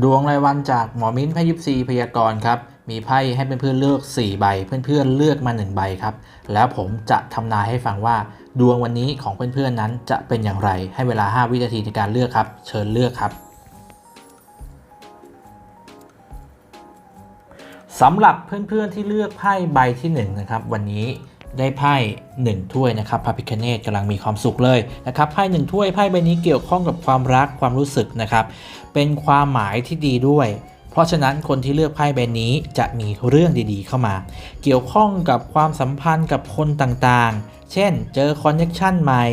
ดวงรายวันจากหมอมิ้นไพ่ยิปซีพยากรณ์ครับ มีไพ่ให้เพื่อนๆเลือก 4 ใบ เพื่อนๆเลือกมา 1 ใบครับ แล้วผมจะทำนายให้ฟังว่า ดวงวันนี้ของเพื่อนๆนั้นจะเป็นอย่างไร ให้เวลา 5 วินาทีในการเลือกครับ เชิญเลือกครับสำหรับเพื่อนๆที่เลือกไพ่ใบที่1นะครับวันนี้ ได้ไพ่1ถ้วยนะครับพระพิคเนตกำลังมีความสุขเลยนะครับไพ่หนึ่งถ้วยไพ่ใบนี้เกี่ยวข้องกับความรักความรู้สึกนะครับเป็นความหมายที่ดีด้วย เพราะฉะนั้นคนที่เลือกไพ่ใบนี้จะมีเรื่องดีๆ เข้ามา เกี่ยวข้องกับความสัมพันธ์กับคนต่างๆ เช่น เจอคอนเนคชันใหม่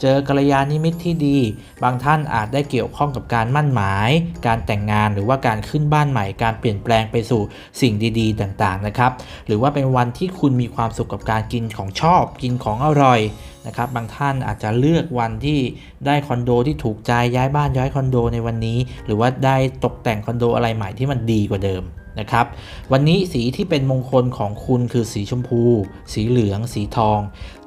เจอกัลยาณมิตรที่ดี บางท่านอาจได้เกี่ยวข้องกับการมั่นหมาย การแต่งงานหรือว่าการขึ้นบ้านใหม่ การเปลี่ยนแปลงไปสู่สิ่งดีๆ ต่างๆนะครับ หรือว่าเป็นวันที่คุณมีความสุขกับการกินของชอบกินของอร่อยนะครับบางท่านอาจจะเลือกวันที่ได้คอนโดที่ถูกใจย้ายบ้านย้ายคอนโดในวันนี้ หรือว่าได้ตกแต่งคอนโดอะไรใหม่ที่มันดีกว่าเดิม นะครับ วันนี้สีที่เป็นมงคลของคุณคือสีชมพู สีเหลือง สีทอง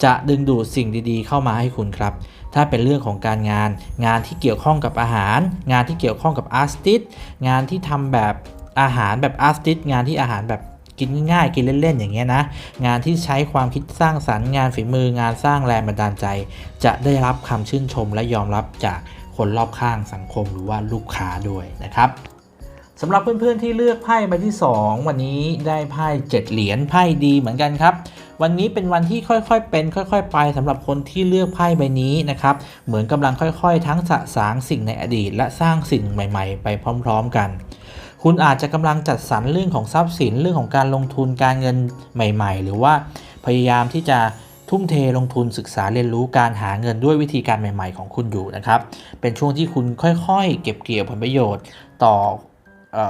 จะดึงดูดสิ่งดีๆ เข้ามาให้คุณครับ ถ้าเป็นเรื่องของการงาน งานที่เกี่ยวข้องกับอาหาร งานที่เกี่ยวข้องกับอาร์ติสงานที่ทำแบบอาหารแบบอาร์ติสงานที่อาหารแบบกินง่ายกินเล่น ๆ อย่างเงี้ยนะ งานที่ใช้ความคิดสร้างสรรค์งานฝีมืองานสร้างแรงบันดาลใจ จะได้รับคำชื่นชมและยอมรับจากคนรอบข้างสังคมหรือว่าลูกค้าด้วยนะครับ สำหรับเพื่อนๆที่เลือกไพ่ใบที่ 2 วันนี้ได้ไพ่7เหรียญไพ่ดีเหมือนกันครับ วันนี้เป็นวันที่ค่อยๆเป็น ค่อยๆ ไปสำหรับคนที่เลือกไพ่ใบนี้นะครับเหมือนกำลังค่อยๆ ทั้งสะสางสิ่งในอดีต และสร้างสิ่งใหม่ๆ ไปพร้อม ๆ กัน คุณอาจจะกำลังจัดสรรเรื่องของทรัพย์สินเรื่องของการลงทุนการเงินใหม่ ๆ หรือว่าพยายามที่จะทุ่มเทลงทุนศึกษาเรียนรู้การหาเงินด้วยวิธีการใหม่ ๆ ของคุณอยู่นะครับ เป็นช่วงที่คุณค่อยๆ เก็บเกี่ยวผลประโยชน์ ต่อ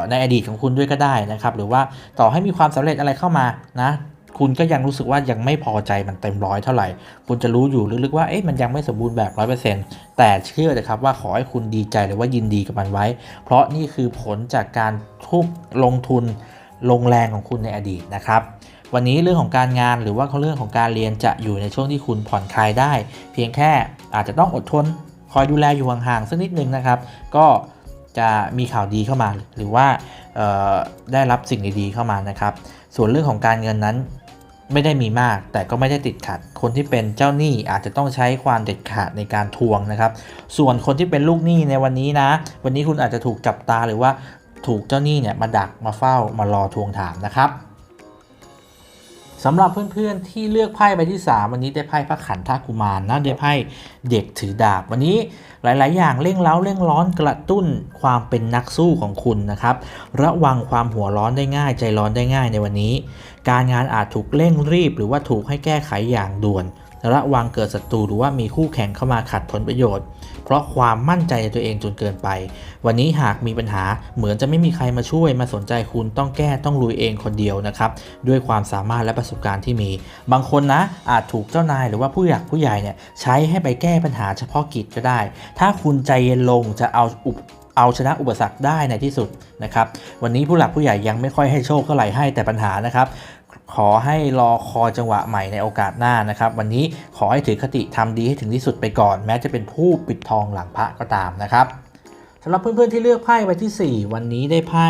ในอดีตของคุณด้วยก็ได้นะครับหรือว่าต่อให้มีความสำเร็จอะไรเข้ามานะคุณก็ยังรู้สึกว่ายังไม่พอใจมันเต็มร้อยเท่าไหร่ คุณจะรู้อยู่ลึกๆว่าเอ๊ะมันยังไม่สมบูรณ์แบบ 100%แต่เชื่อเลยครับว่าขอให้คุณดีใจหรือว่ายินดีกับมันไว้ เพราะนี่คือผลจากการทุบลงทุนลงแรงของคุณในอดีตนะครับวันนี้เรื่องของการงานหรือว่าเรื่องของการเรียนจะอยู่ในช่วงที่คุณผ่อนคลายได้ เพียงแค่อาจจะต้องอดทนคอยดูแลอยู่ห่างๆสักนิดนึงนะครับ ก็ จะมีข่าวดีเข้ามา หรือว่าได้รับสิ่งดีๆเข้ามานะครับ ส่วนเรื่องของการเงินนั้นไม่ได้มีมาก แต่ก็ไม่ได้ติดขัด คนที่เป็นเจ้าหนี้อาจจะต้องใช้ความเด็ดขาดในการทวงนะครับ ส่วนคนที่เป็นลูกหนี้ในวันนี้นะ วันนี้คุณอาจจะถูกจับตาหรือว่าถูกเจ้าหนี้เนี่ยมาดักมาเฝ้ามารอทวงถามนะครับ สำหรับเพื่อนๆที่เลือกไพ่ใบที่ 3 วันนี้ได้ไพ่พระขันธกุมารนะได้ไพ่เด็กถือดาบ วันนี้หลาย ๆ อย่างเร่งเล้าเร่งร้อนกระตุ้นความเป็นนักสู้ของคุณนะครับ ระวังความหัวร้อนได้ง่าย ใจร้อนได้ง่ายในวันนี้ การงานอาจถูกเร่งรีบ หรือว่าถูกให้แก้ไขอย่างด่วน ระวังเกิดศัตรูหรือว่ามีคู่แข่งเข้ามาขัดผลประโยชน์ เพราะความมั่นใจในตัวเองจนเกินไป วันนี้หากมีปัญหาเหมือนจะไม่มีใครมาช่วยมาสนใจคุณต้องแก้ต้องลุยเองคนเดียวนะครับ ด้วยความสามารถและประสบการณ์ที่มี บางคนนะอาจถูกเจ้านายหรือว่าผู้หลักผู้ใหญ่เนี่ยใช้ให้ไปแก้ปัญหาเฉพาะกิจก็ได้ ถ้าคุณใจเย็นลงจะเอาอุปเอาชนะอุปสรรคได้ในที่สุดนะครับ วันนี้ผู้หลักผู้ใหญ่ยังไม่ค่อยให้โชคเท่าไหร่ให้แต่ปัญหานะครับ ขอให้รอคอยจังหวะใหม่ในโอกาสหน้านะครับ วันนี้ขอให้ถือคติทำดีให้ถึงที่สุดไปก่อน แม้จะเป็นผู้ปิดทองหลังพระก็ตามนะครับสำหรับเพื่อนๆที่เลือกไพ่ใบที่ 4 วันนี้ได้ไพ่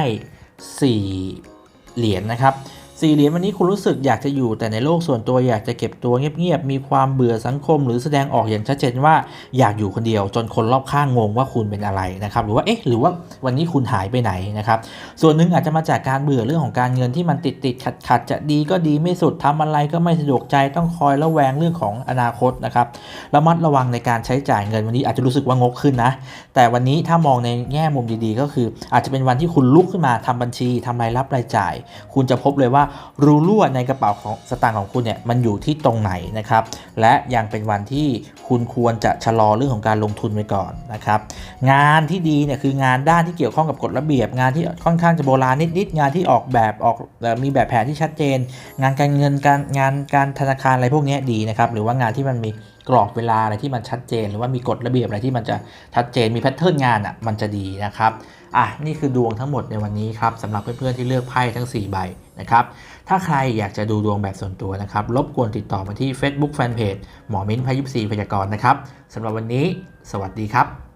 4เหรียญนะครับ สี่เหรียญวันนี้คุณรู้สึกอยากจะอยู่แต่ในโลกส่วนตัวอยากจะเก็บตัวเงียบๆมีความเบื่อสังคม หรือแสดงออกอย่างชัดเจนว่าอยากอยู่คนเดียว จนคนรอบข้างงงว่าคุณเป็นอะไรนะครับหรือว่าเอ๊ะหรือว่าวันนี้คุณหายไปไหนนะครับส่วนหนึ่งอาจจะมาจากการเบื่อเรื่องของการเงินที่มันติดติดขัดขัดจะดีก็ดีไม่สุดทำอะไรก็ไม่สะดวกใจต้องคอยระแวงเรื่องของอนาคตนะครับระมัดระวังในการใช้จ่ายเงินวันนี้อาจจะรู้สึกว่างกขึ้นนะแต่วันนี้ถ้ามองในแง่มุมดีๆ ก็คือ อาจจะเป็นวันที่คุณลุกขึ้นมาทำบัญชีทำรายรับรายจ่าย คุณจะพบเลยว่ารูรั่วในกระเป๋าของสตางค์ของคุณเนี่ยมันอยู่ที่ตรงไหนนะครับและยังเป็นวันที่คุณควรจะชะลอเรื่องของการลงทุนไว้ก่อนนะครับงานที่ดีเนี่ยคืองานด้านที่เกี่ยวข้องกับกฎระเบียบ งานที่ค่อนข้างจะโบราณนิดๆงานที่ออกแบบออกมีแบบแผนที่ชัดเจน งานการเงินการงานการธนาคารอะไรพวกนี้ดีนะครับหรือว่างานที่มันมีกรอบเวลาอะไรที่มันชัดเจน หรือว่ามีกฎระเบียบอะไรที่มันจะชัดเจนมีแพทเทิร์นงานอะมันจะดีนะครับอะนี่คือดวงทั้งหมดในวันนี้ครับสำหรับเพื่อนๆที่เลือกไพ่ทั้ง 4 ใบ นะครับ ถ้าใครอยากจะดูดวงแบบส่วนตัวนะครับ รบกวนติดต่อมาที่ Facebook Fanpage หมอมิ้นพายุสีพยากรณ์นะครับสำหรับวันนี้ สวัสดีครับ